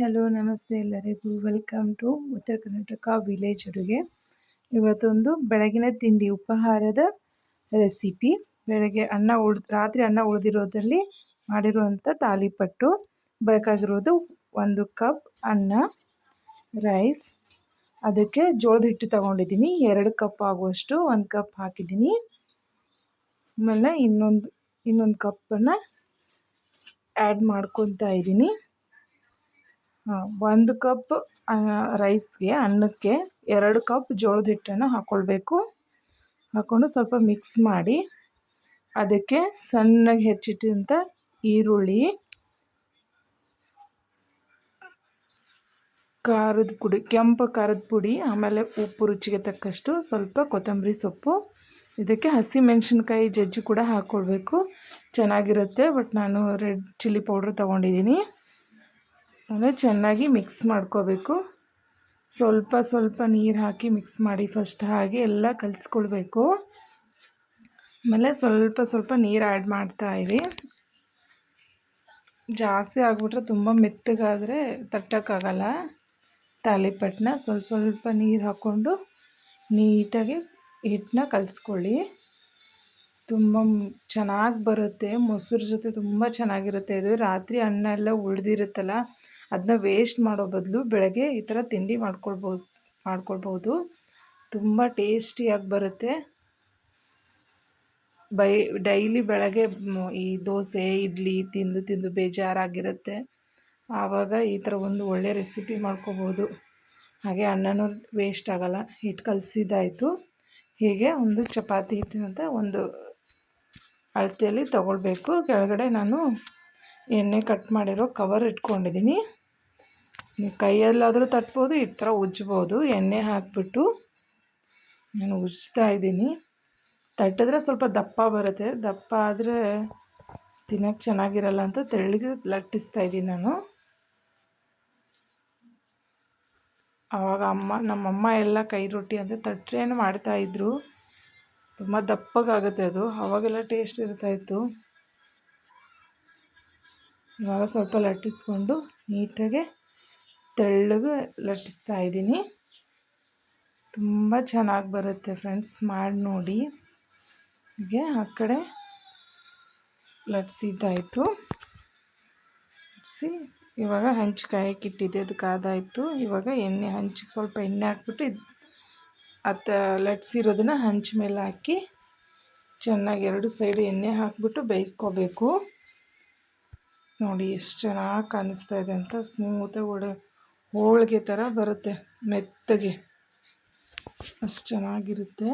Hello, ನಮಸ್ತೆ ಎಲ್ಲರಿಗೂ. Welcome to ಉತ್ತರ ಕರ್ನಾಟಕ ವಿಲೇಜ್ ಅಡುಗೆ. ಇವತ್ತೊಂದು ಬೆಳಗಿನ ತಿಂಡಿ ಉಪಹಾರದ ರೆಸಿಪಿ. ಬೆಳಗ್ಗೆ ಅನ್ನ ಉಳ್, ರಾತ್ರಿ ಅನ್ನ ಉಳಿದಿರೋದ್ರಲ್ಲಿ ಮಾಡಿರುವಂಥ ತಾಲಿಪಟ್ಟು. ಬೇಕಾಗಿರೋದು ಒಂದು ಕಪ್ ಅನ್ನ, ರೈಸ್. ಅದಕ್ಕೆ ಜೋಳದ ಹಿಟ್ಟು ತಗೊಂಡಿದ್ದೀನಿ. ಎರಡು ಕಪ್ ಆಗುವಷ್ಟು ಒಂದು ಕಪ್ ಹಾಕಿದ್ದೀನಿ. ಆಮೇಲೆ ಇನ್ನೊಂದು ಇನ್ನೊಂದು ಕಪ್ಪನ್ನು ಆ್ಯಡ್ ಮಾಡ್ಕೊತಾ ಇದ್ದೀನಿ. ಒಂದು ಕಪ್ ರೈಸ್ಗೆ, ಅನ್ನಕ್ಕೆ ಎರಡು ಕಪ್ ಜೋಳದ ಹಿಟ್ಟನ್ನು ಹಾಕ್ಕೊಳ್ಬೇಕು ಹಾಕ್ಕೊಂಡು ಸ್ವಲ್ಪ ಮಿಕ್ಸ್ ಮಾಡಿ, ಅದಕ್ಕೆ ಸಣ್ಣಗೆ ಹೆಚ್ಚಿಟ್ಟಂಥ ಈರುಳ್ಳಿ, ಖಾರದ ಪುಡಿ, ಕೆಂಪು ಖಾರದ ಪುಡಿ, ಆಮೇಲೆ ಉಪ್ಪು ರುಚಿಗೆ ತಕ್ಕಷ್ಟು ಸ್ವಲ್ಪ ಕೊತ್ತಂಬರಿ ಸೊಪ್ಪು. ಇದಕ್ಕೆ ಹಸಿ ಮೆಣಸಿನ್ಕಾಯಿ ಜಜ್ಜಿ ಕೂಡ ಹಾಕ್ಕೊಳ್ಬೇಕು ಚೆನ್ನಾಗಿರುತ್ತೆ, ಬಟ್ ನಾನು ರೆಡ್ ಚಿಲ್ಲಿ ಪೌಡ್ರ್ ತೊಗೊಂಡಿದ್ದೀನಿ. ಆಮೇಲೆ ಚೆನ್ನಾಗಿ ಮಿಕ್ಸ್ ಮಾಡ್ಕೋಬೇಕು. ಸ್ವಲ್ಪ ಸ್ವಲ್ಪ ನೀರು ಹಾಕಿ ಮಿಕ್ಸ್ ಮಾಡಿ ಫಸ್ಟ್ ಹಾಗೆ ಎಲ್ಲ ಕಲಿಸ್ಕೊಳ್ಬೇಕು. ಆಮೇಲೆ ಸ್ವಲ್ಪ ಸ್ವಲ್ಪ ನೀರು ಆ್ಯಡ್ ಮಾಡ್ತಾಯಿರಿ ಜಾಸ್ತಿ ಆಗಿಬಿಟ್ರೆ ತುಂಬ ಮೆತ್ತಗಾದರೆ ತಟ್ಟೋಕ್ಕಾಗಲ್ಲ. ತಾಲಿಪಟ್ಟನ್ನ ಸ್ವಲ್ಪ ಸ್ವಲ್ಪ ನೀರು ಹಾಕ್ಕೊಂಡು ನೀಟಾಗಿ ಹಿಟ್ಟನ್ನ ಕಲಿಸ್ಕೊಳ್ಳಿ. ತುಂಬ ಚೆನ್ನಾಗಿ ಬರುತ್ತೆ. ಮೊಸರು ಜೊತೆ ತುಂಬ ಚೆನ್ನಾಗಿರುತ್ತೆ. ಇದು ರಾತ್ರಿ ಅನ್ನ ಎಲ್ಲ ಉಳಿದಿರುತ್ತಲ್ಲ ಅದನ್ನ ವೇಸ್ಟ್ ಮಾಡೋ ಬದಲು ಬೆಳಗ್ಗೆ ಈ ಥರ ತಿಂಡಿ ಮಾಡ್ಕೊಳ್ಬೋದು ಮಾಡ್ಕೊಳ್ಬೋದು ತುಂಬ ಟೇಸ್ಟಿಯಾಗಿ ಬರುತ್ತೆ. ಬೈ ಡೈಲಿ ಬೆಳಗ್ಗೆ ಈ ದೋಸೆ, ಇಡ್ಲಿ ತಿಂದು ತಿಂದು ಬೇಜಾರಾಗಿರುತ್ತೆ. ಆವಾಗ ಈ ಥರ ಒಂದು ಒಳ್ಳೆ ರೆಸಿಪಿ ಮಾಡ್ಕೋಬೋದು ಹಾಗೆ ಅನ್ನನೂ ವೇಸ್ಟ್ ಆಗೋಲ್ಲ ಹಿಟ್ಟು ಕಲಸಿದ್ದಾಯಿತು. ಹೀಗೆ ಒಂದು ಚಪಾತಿ ಹಿಟ್ಟಿನಂತೆ ಒಂದು ಅಳತೆಯಲ್ಲಿ ತಗೊಳ್ಬೇಕು. ಕೆಳಗಡೆ ನಾನು ಎಣ್ಣೆ ಕಟ್ ಮಾಡಿರೋ ಕವರ್ ಇಟ್ಕೊಂಡಿದ್ದೀನಿ. ಕೈಯಲ್ಲಾದರೂ ತಟ್ಬೋದು, ಈ ಥರ ಉಜ್ಬೋದು ಎಣ್ಣೆ ಹಾಕಿಬಿಟ್ಟು ನಾನು ಉಜ್ತಾ ಇದ್ದೀನಿ. ತಟ್ಟಿದ್ರೆ ಸ್ವಲ್ಪ ದಪ್ಪ ಬರುತ್ತೆ. ದಪ್ಪ ಆದರೆ ತಿನ್ನೋಕ್ಕೆ ಚೆನ್ನಾಗಿರಲ್ಲ ಅಂತ ತೆಳ್ಳಗೆ ಲಟ್ಟಿಸ್ತಾ ಇದ್ದೀನಿ ನಾನು. ಆವಾಗ ಅಮ್ಮ, ನಮ್ಮಮ್ಮ ಎಲ್ಲ ಕೈ ರೊಟ್ಟಿ ಅಂತ ತಟ್ಟರೇನು ಮಾಡ್ತಾಯಿದ್ರು ತುಂಬ ದಪ್ಪಗಾಗುತ್ತೆ ಅದು. ಆವಾಗೆಲ್ಲ ಟೇಸ್ಟ್ ಇರ್ತಾಯಿತ್ತು ಇವಾಗ ಸ್ವಲ್ಪ ಲಟ್ಟಿಸ್ಕೊಂಡು ನೀಟಾಗೆ ತೆಳ್ಳಗೆ ಲಟ್ಟಿಸ್ತಾ ಇದ್ದೀನಿ. ತುಂಬ ಚೆನ್ನಾಗಿ ಬರುತ್ತೆ ಫ್ರೆಂಡ್ಸ್, ಮಾಡಿ ನೋಡಿ. ಹೀಗೆ ಆ ಕಡೆ ಲಟ್ಸಿದ್ದಾಯಿತು ಲಟ್ಸಿ ಇವಾಗ ಹಂಚು ಕಾಯಕ್ಕೆ ಇಟ್ಟಿದ್ದೆ ಅದು ಕಾದಾಯಿತು. ಇವಾಗ ಎಣ್ಣೆ ಹಂಚಿಗೆ ಸ್ವಲ್ಪ ಎಣ್ಣೆ ಹಾಕ್ಬಿಟ್ಟು ಇದು ಅತ್ತ ಲಟ್ಸಿರೋದನ್ನ ಹಂಚು ಮೇಲೆ ಹಾಕಿ ಚೆನ್ನಾಗಿ ಎರಡು ಸೈಡು ಎಣ್ಣೆ ಹಾಕಿಬಿಟ್ಟು ಬೇಯಿಸ್ಕೋಬೇಕು. ನೋಡಿ ಎಷ್ಟು ಚೆನ್ನಾಗಿ ಕಾಣಿಸ್ತಾ ಇದೆ ಅಂತ ಸ್ಮೂತಾಗಿ ಒಡ ಹೋಳಿಗೆ ಥರ ಬರುತ್ತೆ, ಮೆತ್ತಗೆ. ಅಷ್ಟು ಚೆನ್ನಾಗಿರುತ್ತೆ.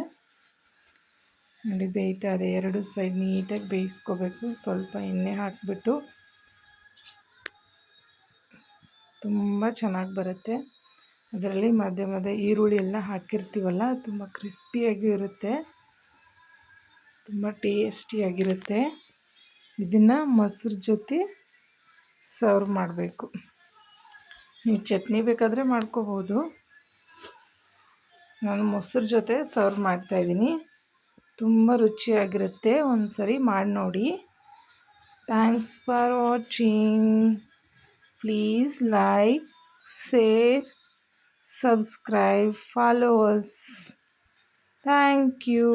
ನೋಡಿ ಬೇಯ್ತಾ ಇದೆ, ಎರಡು ಸೈಡ್ ನೀಟಾಗಿ ಬೇಯಿಸ್ಕೋಬೇಕು. ಸ್ವಲ್ಪ ಎಣ್ಣೆ ಹಾಕಿಬಿಟ್ಟು. ತುಂಬ ಚೆನ್ನಾಗಿ ಬರುತ್ತೆ. ಅದರಲ್ಲಿ ಮಧ್ಯ ಮಧ್ಯೆ ಈರುಳ್ಳಿ ಎಲ್ಲ ಹಾಕಿರ್ತೀವಲ್ಲ, ತುಂಬ ಕ್ರಿಸ್ಪಿಯಾಗಿ ಇರುತ್ತೆ. ತುಂಬ ಟೇಸ್ಟಿಯಾಗಿರುತ್ತೆ. ಇದನ್ನು ಮೊಸ್ರು ಜೊತೆ ಸರ್ವ್ ಮಾಡಬೇಕು. ನೀವು ಚಟ್ನಿ ಬೇಕಾದರೆ ಮಾಡ್ಕೋಬೋದು. ನಾನು ಮೊಸರು ಜೊತೆ ಸರ್ವ್ ಮಾಡ್ತಾಯಿದ್ದೀನಿ ತುಂಬ ರುಚಿಯಾಗಿರುತ್ತೆ. ಒಂದು ಸರಿ ಮಾಡಿ ನೋಡಿ. Thanks for watching. Please like share subscribe followers thank you.